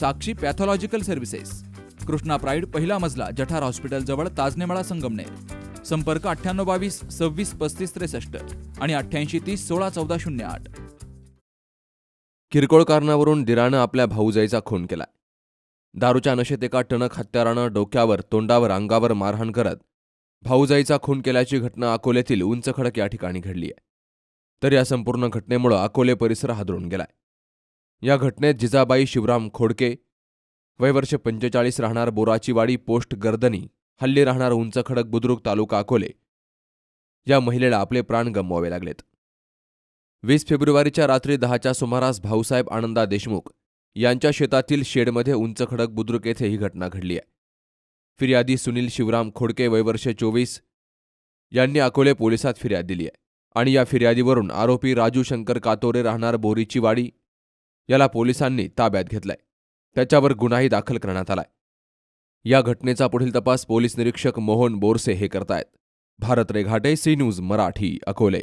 Sakshi pathological services. Krishna pride पहिला मजला जठार hospital जवळ ताजनेमाळा संगमनेर. संपर्क अठ्ठ्याण्णव बावीस सव्वीस पस्तीस त्रेसष्ट आणि अठ्ठ्याऐंशी तीस सोळा चौदा शून्य आठ. किरकोळ कारणावरून दिरानं आपल्या भाऊजाईचा खून केला. दारूच्या नशेत एका टणक हत्यारानं डोक्यावर तोंडावर अंगावर मारहाण करत भाऊजाईचा खून केल्याची घटना अकोल्यातील उंच खडक या ठिकाणी घडली आहे तर या संपूर्ण घटनेमुळं अकोले परिसर हादरून गेलाय. या घटनेत जिजाबाई शिवराम खोडके वयवर्ष पंचेचाळीस राहणार बोराचीवाडी पोस्ट गर्दनी हल्ली राहणार उंच खडक बुद्रुक तालुका अकोले. या महिलेला आपले प्राण गमवावे लागलेत. वीस फेब्रुवारीच्या रात्री दहाच्या सुमारास भाऊसाहेब आनंदा देशमुख यांच्या शेतातील शेडमध्ये उंच खडक बुद्रुक येथे ही घटना घडली आहे. फिर्यादी सुनील शिवराम खोडके वयवर्ष चोवीस यांनी अकोले पोलिसात फिर्याद दिली आहे आणि या फिर्यादीवरून आरोपी राजू शंकर कातोरे राहणार बोरीची वाडी याला पोलिसांनी ताब्यात घेतलाय. त्याच्यावर गुन्हाही दाखल करण्यात आलाय. या घटनेचा पुढील तपास पोलीस निरीक्षक मोहन बोरसे हे करतायत. Bharat Reghate C news Marathi Akole.